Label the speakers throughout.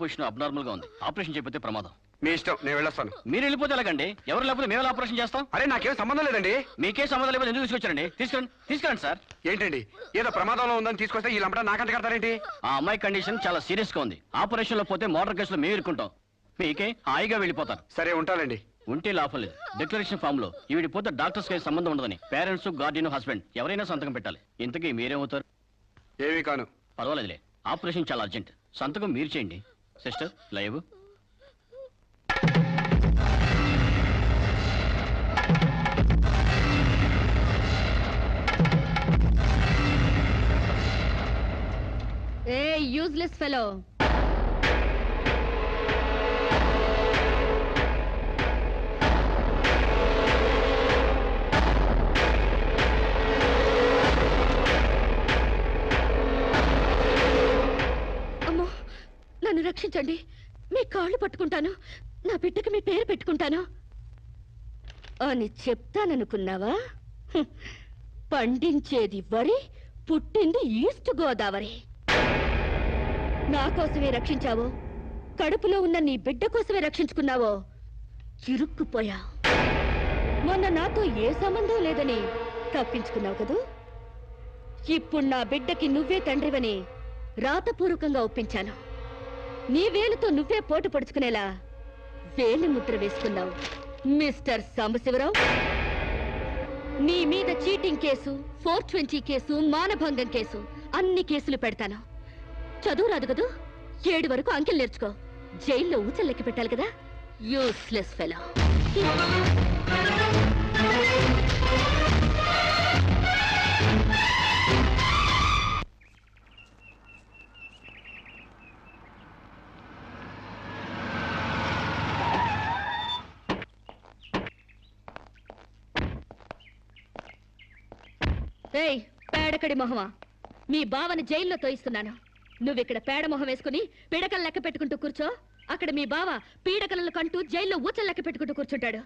Speaker 1: Position అబ్నార్మల్గా ఉంది. Operation చేయకపోతే ప్రమాదం.
Speaker 2: మీ ఇష్టం నేను వెళ్ళొస్తాను.
Speaker 1: మీరు వెళ్ళిపోతే ఎలాగండి? ఎవరు లేకపోతే మేము ఎలా ఆపరేషన్ చేస్తాం?
Speaker 2: అరే నాకేం సంబంధం లేదండి.
Speaker 1: మీకే సంబంధం లేకపోతే ఎందుకు తీసుకొచ్చారండి? తీసుకురండి తీసుకురండి సార్.
Speaker 2: ఏంటండి? ఏదో ప్రమాదంలో ఉందని తీసుకొస్తే ఈ లంపట నాకంట కడతారేంటి?
Speaker 1: ఆ అమ్మాయి కండిషన్ చాలా సీరియస్గా ఉంది. ఆపరేషన్లో పోతే మోటార్ కేసులో మేము ఇరుక్కుంటాం. మీకే హాయిగా వెళ్ళిపోతారు.
Speaker 2: సరే ఉంటానండి.
Speaker 1: ఉంటే లాభం లేదు. డిక్లరేషన్ ఫామ్లో ఈవిడి పోతే డాక్టర్స్కి సంబంధం ఉండదని. పేరెంట్స్ గార్డియన్ హస్బెండ్ ఎవరైనా సంతకం పెట్టాలి. ఇంతకీ మీరేమవుతారు?
Speaker 2: ఏమీ కాను.
Speaker 1: పర్వాలేదులే. ఆపరేషన్ చాలా అర్జెంట్. సంతకం మీరు చేయండి. Sister live
Speaker 3: a useless fellow రక్షించండి. మీ కాళ్ళు పట్టుకుంటాను. నా బిడ్డకి మీ పేరు పెట్టుకుంటాను. అని చెప్తాననుకున్నావా? పండించేది వరి పుట్టింది ఈస్ట్ గోదావరి. నా కోసమే రక్షించావో. కడుపులో ఉన్న నీ బిడ్డ కోసమే రక్షించుకున్నావో. చిరుక్కుపోయా మొన్న నాతో ఏ సంబంధం లేదని తప్పించుకున్నావు కదూ? ఇప్పుడు నా బిడ్డకి నువ్వే తండ్రివని రాతపూర్వకంగా ఒప్పించాను. నీ వేలుతో నువ్వే పోటు పొడుచుకునేలా వేలి ముద్ర వేసుకున్నావు మిస్టర్ సాంబశివరావు? నీ మీద cheating case four twenty case మానభంగం కేసు అన్ని కేసులు పెడతాను. చదువు రాదు కదూ? ఏడు వరకు అంకెలు నేర్చుకో. జైల్లో ఊచలు లెక్క పెట్టాలి కదా? యూస్లెస్ ఫెలో ఏయ్ పేడకడి మొహమా. మీ బావని జైల్లో తోయిస్తున్నాను. నువ్విక్కడ పేడ మొహం వేసుకుని పీడకలు లెక్క పెట్టుకుంటూ కూర్చో. అక్కడ మీ బావ పీడకలను కంటూ జైల్లో ఊచలు లెక్క పెట్టుకుంటూ కూర్చుంటాడు.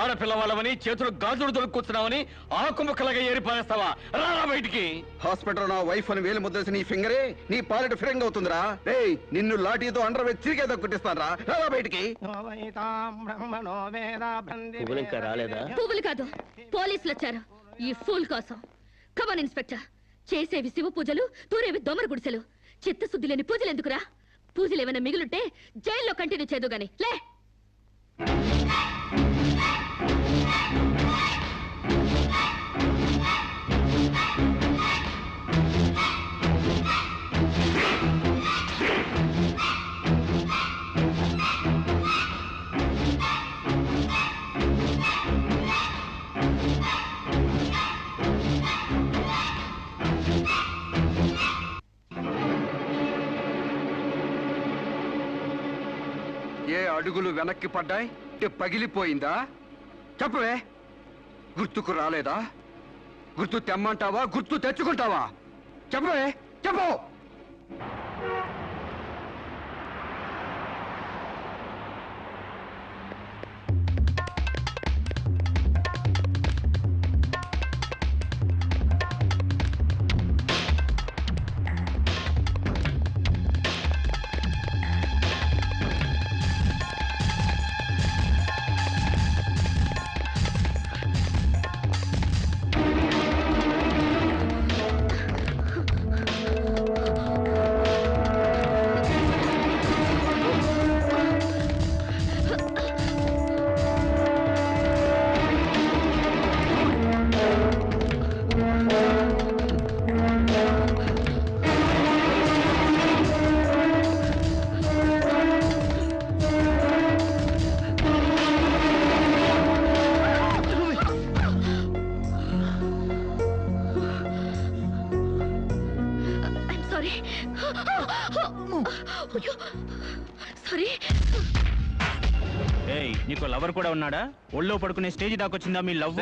Speaker 1: ఆడపిల్ల వాళ్ళమని చేతులు గాజులు దొరుకుతున్నామని ఆకు ముక్కలుగా ఏరి పారేస్తావా? రారా బయటికి.
Speaker 4: హాస్పిటల్ నా వైఫ్ అని వేలు ముద్దేసి నీ ఫింగరే నీ పాలెట్ ఫిరంగ్ అవుతుందిరా. రేయ్ నిన్ను లాఠీతో అండర్ వేసి చిరిగే దక్కుటిస్తాను రా. రారా బయటికి.
Speaker 1: పువ్వులు ఇంకా రాలేదా?
Speaker 3: పువ్వులు కాదు పోలీసులు వచ్చారు ఈ ఫూల్ కోసం. Come on inspector. చేసేవి శివ పూజలు తూరేవి దొమర గుడిసెలు. చిత్తశుద్ధి లేని పూజలు ఎందుకురా? పూజలు ఏమైనా మిగులుంటే జైల్లో కంటిన్యూ చేదు గాని. లే!
Speaker 2: ఏ అడుగులు వెనక్కి పడ్డాయి? పగిలిపోయిందా? చెప్పవే. గుర్తుకు రాలేదా? గుర్తు తెమ్మంటావా? గుర్తు తెచ్చుకుంటావా? చెప్పవే. చెప్పు.
Speaker 5: కూడా ఉన్నాడా? ఒళ్ళో పడుకునే స్టేజ్ దాకొచ్చిందా మీ లవ్?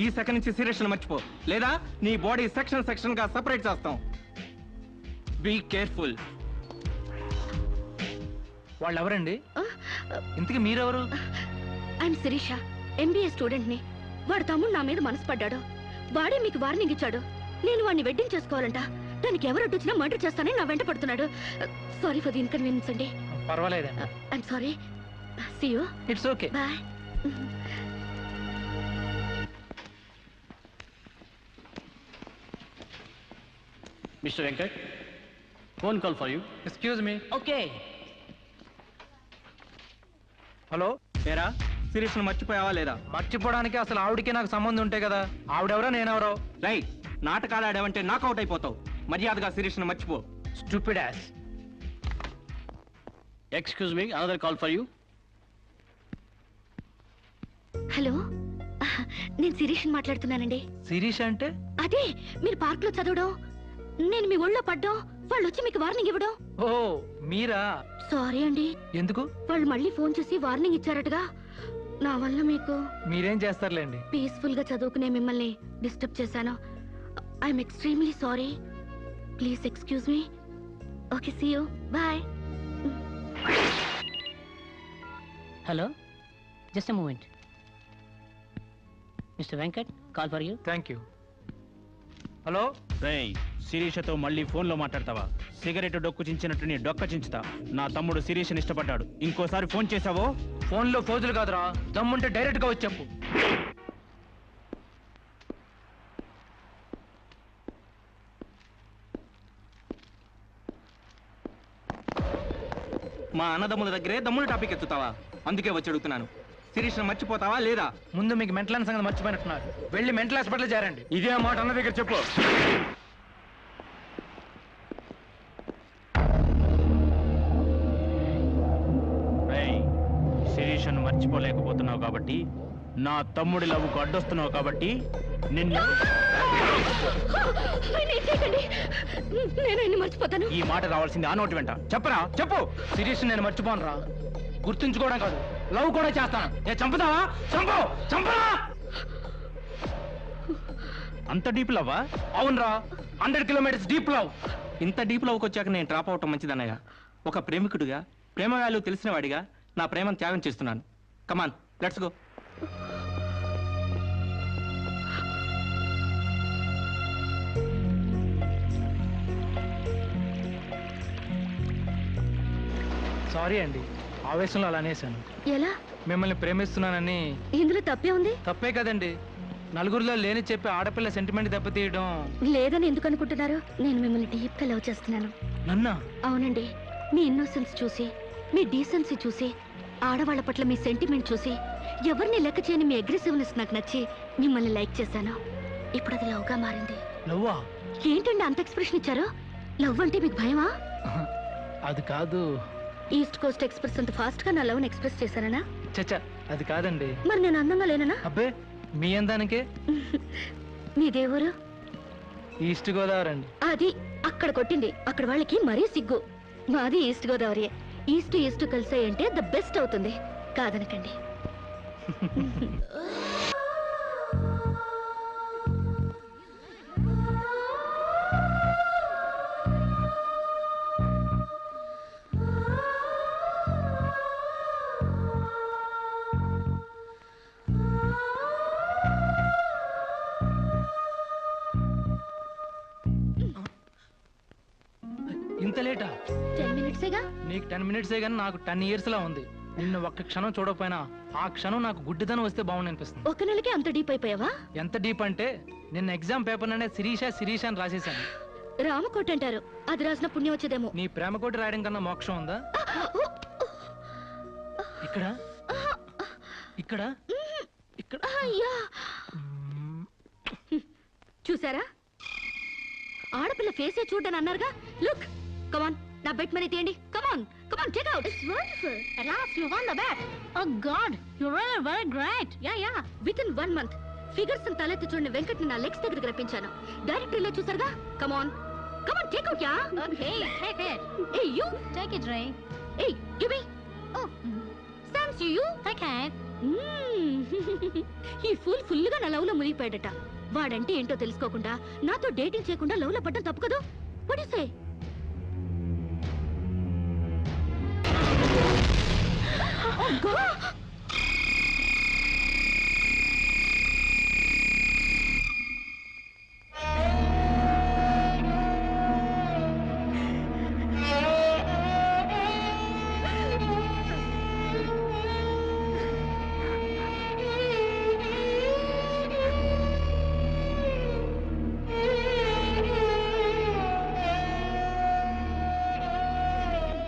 Speaker 6: ఈ సెకండ్ నుంచి సీరియస్ మర్చిపో. లేదా నీ బాడీ సెక్షన్ సెక్షన్గా సెపరేట్ చేస్తాం. Be careful.
Speaker 5: వాళ్ళు ఎవరండి ఇంతకీ మీరెవరు?
Speaker 3: ఐఎమ్ శిరీష ఎంబీఏ స్టూడెంట్ని వాడు తమ్ముడు నా మీద మనసు పడ్డాడు వాడే మీకు వార్నింగ్ ఇచ్చాడు. నేను వాడిని వెడ్డింగ్ చేసుకోవాలంట. దానికి ఎవరు వచ్చినా మర్డర్ చేస్తానని నా వెంట పడుతున్నాడు. సారీ ఫర్ ది ఇన్కన్వీనియన్స్ అండి.
Speaker 7: పర్వాలేదండి.
Speaker 3: I'm sorry. See you.
Speaker 7: It's okay.
Speaker 3: Bye.
Speaker 1: Mister Venkat phone call for you.
Speaker 7: Excuse me.
Speaker 5: Okay.
Speaker 6: Hello. ఏరా? శిరీష్ను మర్చిపోయావా లేదా?
Speaker 7: మర్చిపోవడానికి అసలు ఆవిడకి నాకు సంబంధం ఉంటే కదా. ఆవిడెవరో నేనెవరో.
Speaker 6: రై నాటకాలు ఆడావంటే నాకౌట్ అయిపోతావు. మర్యాదగా శిరీష్ను మర్చిపో.
Speaker 7: Stupid ass
Speaker 1: excuse me another call for you.
Speaker 3: Hello? నేను శిరీష్ మాట్లాడుతున్నానండి.
Speaker 7: శిరీష్ అంటే?
Speaker 3: అదే మీరు పార్క్లో చదవడం నేను మీ ఒళ్ళో పడ్డం వాళ్ళు వచ్చి మీకు వార్నింగ్ ఇవ్వడం.
Speaker 7: ఓ మీరా?
Speaker 3: సారీ అండి.
Speaker 7: ఎందుకు?
Speaker 3: వాళ్ళు మళ్ళీ ఫోన్ చేసి వార్నింగ్ ఇచ్చారటగా. నా వల్ల మీకు
Speaker 7: మీరేం చేస్తారులేండి?
Speaker 3: పీస్ఫుల్గా చదువుకునే మిమ్మల్ని డిస్టర్బ్ చేశాను. I'm extremely sorry. Please excuse me. Okay see you. Bye.
Speaker 8: Hello? Just moment. Mister Venkat call for you.
Speaker 7: Thank you. Hello?
Speaker 5: రేయ్ శిరీషతో మళ్ళీ ఫోన్లో మాట్లాడతావా? సిగరెట్ డొక్కు చించినట్టు నీ డొక్క చించుతా. నా తమ్ముడు శిరీష్ని ఇష్టపడ్డాడు. ఇంకోసారి ఫోన్ చేసావో
Speaker 7: ఫోన్లో ఫోజులు కాదురా. దమ్ముంటే డైరెక్ట్గా వచ్చి చెప్పు.
Speaker 6: మా అన్నదమ్ముల దగ్గరే దమ్ముల టాపిక్ ఎత్తుతావా? అందుకే వచ్చి అడుగుతున్నాను. శిరీష్ను మర్చిపోతావా లేదా?
Speaker 7: ముందు మీకు మెంటల్ సంగతి మర్చిపోయినట్టున్నారు. వెళ్ళి మెంటల్ హాస్పిటల్ చేరండి.
Speaker 1: ఇదే మాట అన్న దగ్గర చెప్పు.
Speaker 5: శిరీషను మర్చిపోలేకపోతున్నావు కాబట్టి నా తమ్ముడి లవ్వుకు అడ్డొస్తున్నావు కాబట్టి నిన్ను
Speaker 3: నేను ఆయన్ని మర్చిపోతాను.
Speaker 5: ఈ మాట రావాల్సింది ఆ నోటి వెంట. చెప్పరా? చెప్పు.
Speaker 7: సిరీస్ నేను మర్చిపోను రా గుర్తుంచుకోవడం కాదు. లవ్ కూడా చేస్తాను. నేను చంపుతావా? చంపు! చంపరా!
Speaker 5: అంత డీప్ లవ్వా?
Speaker 7: అవునరా. Hundred kilometres deep love.
Speaker 6: ఇంత డీప్ లవ్కి వచ్చాక నేను డ్రాప్ అవటం మంచిదన్నయ్య. ఒక ప్రేమికుడిగా ప్రేమ వాల్యూ తెలిసిన వాడిగా నా ప్రేమను త్యాగం చేస్తున్నాను. కమాన్ లెట్స్ గో
Speaker 7: సారీ అండి. ఆవేశంలో అలా అనేసాను
Speaker 3: ఎలా?
Speaker 7: మిమ్మల్ని ప్రేమిస్తున్నానని
Speaker 3: ఇందులో తప్పే ఉంది?
Speaker 7: తప్పే కదండి. నలుగురిలో లేని చెప్పి ఆడపిల్ల సెంటిమెంట్ దెబ్బతీయడం.
Speaker 3: లేదని ఎందుకు అనుకుంటున్నారు? నేను మిమ్మల్ని డీప్గా లవ్ చేస్తున్నాను.
Speaker 7: నన్నా?
Speaker 3: అవునండి. మీ ఇన్నోసెన్స్ చూసి మీ డీసెన్సీ చూసి ఆడవాళ్ళ పట్ల మీ సెంటిమెంట్ చూసి ఎవరిని లెక్క చేయని మీ అగ్రెసివ్నెస్ నాకు నచ్చి మిమ్మల్ని లైక్ చేశాను. ఇప్పుడు అది లవ్గా మారింది.
Speaker 7: లవ్వా
Speaker 3: ఏంటండి అంత ఎక్స్ప్రెషన్ ఇచ్చారు? లవ్ అంటే మీకు భయమా?
Speaker 7: అది కాదు.
Speaker 3: ఈస్ట్ కోస్ట్ ఎక్స్ప్రెస్ అంత ఫాస్ట్గా నా లవ్ ఎక్స్ప్రెస్ చేశానా
Speaker 7: చచ్చా అది కాదండి.
Speaker 3: మరి నేను అందంగా లేననా?
Speaker 7: అబ్బే మీ అందానికే.
Speaker 3: మీ దేవురు
Speaker 7: ఈస్ట్ గోదావరి అండి
Speaker 3: అది అక్కడ కొట్టింది. అక్కడ వాళ్ళకి మరీ సిగ్గు. మాది ఈస్ట్ గోదావరి. ఈస్ట్ ఈస్ట్ కలిసాయంటే ద బెస్ట్ అవుతుంది. కాదనకండి.
Speaker 7: మినిట్సే కానీ నాకు టెన్ ఇయర్స్ లా ఉంది. నిన్ను ఒక్క క్షణం చూడకపోయినా ఆ క్షణం నాకు గుడ్డిదనం వస్తే బాగుంది అనిపిస్తుంది.
Speaker 3: ఒక నెలకే అంత డీప్ అయిపోయావా?
Speaker 7: ఎంత డీప్ అంటే నిన్న ఎగ్జామ్ పేపర్ అనే శిరీష శిరీష అని రాసేసాను
Speaker 3: రామకోట అంటారు. అది రాసిన పుణ్యం వచ్చేదేమో.
Speaker 7: నీ ప్రేమ కోటి రాయడం కన్నా మోక్షం ఉందా? ఇక్కడ? ఇక్కడ? ఇక్కడ?
Speaker 3: అయ్యా! చూసారా? ఆడపిల్ల ఫేసే చూడని అన్నారుగా. లుక్ కమాన్ నా బెట్ మనీ తీయండి. Come on come on take out it's wonderful at last you won the bet oh god. You're really very great. Yeah yeah. Within one month figures తలెత్తి చూడండి వెంకట్ నా లెగ్స్ దగ్గరికి రప్పించాను. Direct ఇలా చూసారుగా come on come on take out yeah okay take it hey you take it ray hey give me oh psalms you take it ఈ full ఫుల్గా నా లవ్లో మునిగిపోయాడట. వాడంటే ఏంటో తెలుసుకోకుండా నాతో డేటింగ్ చేయకుండా లవ్లో పడ్డం తప్పు కదా? What do you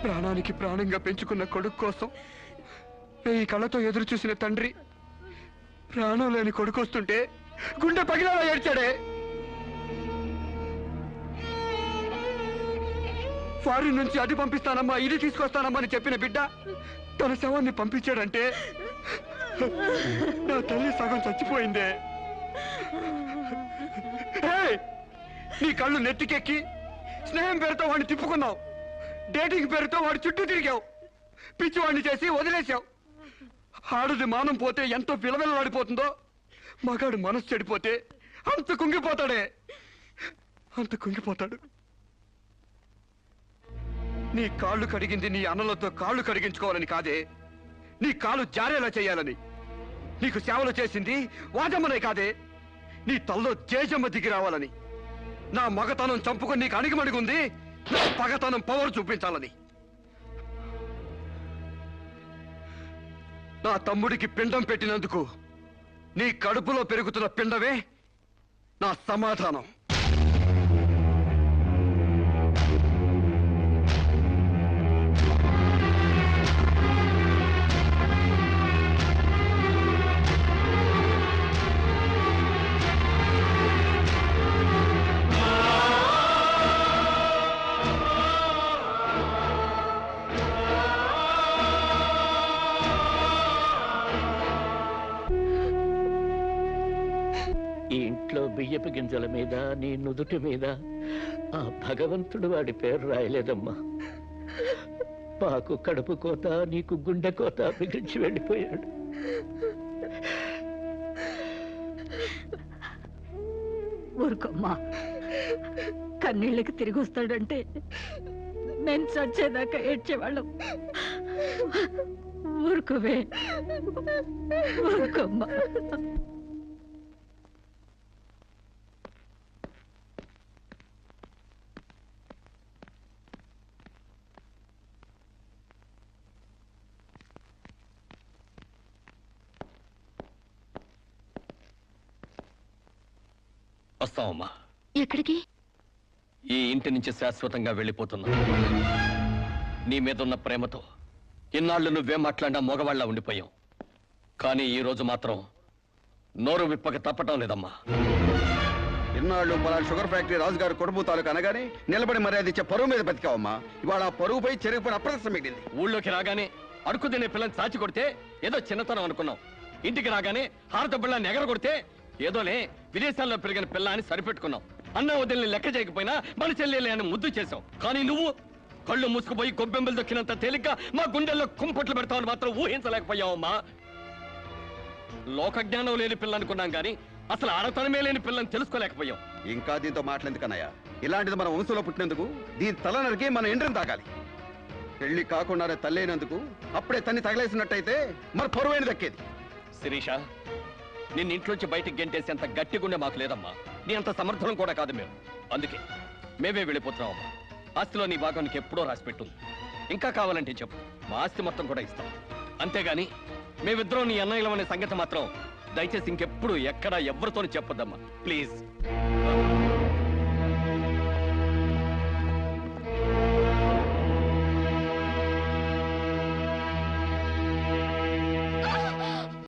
Speaker 2: ప్రాణానికి ప్రాణంగా పెంచుకున్న కొడుకు కోసం ఈ కళ్ళతో ఎదురు చూసిన తండ్రి ప్రాణం లేని కొడుకు వస్తుంటే గుండె పగిలేలా ఏడ్చాడే. ఫారిన్ నుంచి అది పంపిస్తానమ్మా ఇది తీసుకొస్తానమ్మా అని చెప్పిన బిడ్డ తన శవాన్ని పంపించాడంటే నా తల్లి సగం చచ్చిపోయిందే. నీ కళ్ళు నెత్తికెక్కి స్నేహం పేరుతో వాడిని తిప్పుకున్నావు. డేటింగ్ పేరుతో వాడి చుట్టూ తిరిగావు. పిచ్చివాడిని చేసి వదిలేసావు ఆడది మానం పోతే ఎంతో పిలవెలలాడిపోతుందో మగాడు మనసు చెడిపోతే అంత కుంగిపోతాడే. అంత కుంగిపోతాడు. నీ కాళ్ళు కడిగింది నీ అన్నలతో కాళ్ళు కడిగించుకోవాలని కాదే. నీ కాళ్ళు జారేలా చేయాలని. నీకు సేవలు చేసింది వాజమ్మనే కాదే. నీ తల్లో జేజమ్మ దిగి రావాలని. నా మగతనం చంపుకొని నీకు అణిగిమణిగుంది. నా పగతనం పవర్ చూపించాలని. నా తమ్ముడికి పిండం పెట్టినందుకు నీ కడుపులో పెరుగుతున్న పిండమే నా సమాధానం.
Speaker 9: ఇంట్లో బియ్యపు గింజల మీద నీ నుదుటి మీద. ఆ భగవంతుడు వాడి పేరు రాయలేదమ్మా. మాకు కడుపు కోత నీకు గుండె కోత మిగిల్చి వెళ్ళిపోయాడు.
Speaker 3: ఊరుకోమ్మా. కన్నీళ్ళకి తిరిగి వస్తాడంటే నేను చచ్చేదాకా ఏడ్చేవాళ్ళం. ఊరుకోవే. ఊరుకోమ్మా.
Speaker 1: వస్తామమ్మా
Speaker 3: ఎక్కడికి?
Speaker 1: ఈ ఇంటి నుంచి శాశ్వతంగా వెళ్ళిపోతున్నా. నీ మీద ఉన్న ప్రేమతో ఇన్నాళ్ళు నువ్వేం మాట్లాడినా మగవాళ్ళ ఉండిపోయావు కానీ ఈ రోజు మాత్రం నోరు విప్పక తప్పటం లేదమ్మా.
Speaker 4: ఇన్నాళ్ళు పలానా షుగర్ ఫ్యాక్టరీ రాజుగారి కుటుంబ తాలూకు అనగానే నిలబడి మర్యాద ఇచ్చే పరువు మీద బతికావమ్మా. ఇవాళ ఆ పరువుపై చెరిగిపోయిన అప్రదర్శనం మిగిలింది.
Speaker 1: ఊళ్ళోకి రాగానే అడుకు తినే పిల్లని చాచి కొడితే ఏదో చిన్నతనం అనుకున్నాం. ఇంటికి రాగానే హారత బిళ్ళని ఎగర కొడితే ఏదోలే విదేశాల్లో పెరిగిన పిల్ల అని సరిపెట్టుకున్నాం అన్న వదిలిని లెక్క చేయకపోయినా మన చెల్లెలే అని ముద్దు చేసావు కానీ నువ్వు కళ్ళు మూసుకుపోయి గొబ్బెంబలు దొక్కినంత తేలిగ్గా మా గుండెల్లో కుంపట్లు పెడతావని మాత్రం ఊహించలేకపోయావమ్మా. లోక జ్ఞానం లేని పిల్ల అనుకున్నాం కానీ అసలు ఆడతనమే లేని పిల్లని తెలుసుకోలేకపోయాం
Speaker 4: ఇంకా దీంతో మాట్లాడేందుకన్నయ్య ఇలాంటిది మన వంశంలో పుట్టినందుకు దీని తల నరికి మన ఎండ్రిని తాగాలి. పెళ్ళి కాకుండానే తల్లైనందుకు అప్పుడే తన్ని తగలేసినట్టయితే మరి పరువైన దక్కేది.
Speaker 1: శిరీష నిన్న ఇంట్లోంచి బయటికి గెంటేసేంత గట్టి గుండె మాకు లేదమ్మా. నీ అంత సమర్థనం కూడా కాదు మేము. అందుకే మేమే వెళ్ళిపోతున్నామమ్మా ఆస్తిలో నీ భాగానికి ఎప్పుడో రాసిపెట్టుంది ఇంకా కావాలంటే చెప్పు. మా ఆస్తి మొత్తం కూడా ఇస్తాం. అంతేగాని మేమిద్దరం నీ అన్నయ్యలం అనే సంగతి మాత్రం దయచేసి ఇంకెప్పుడు ఎక్కడ ఎవరితోనూ చెప్పొద్దమ్మా. ప్లీజ్.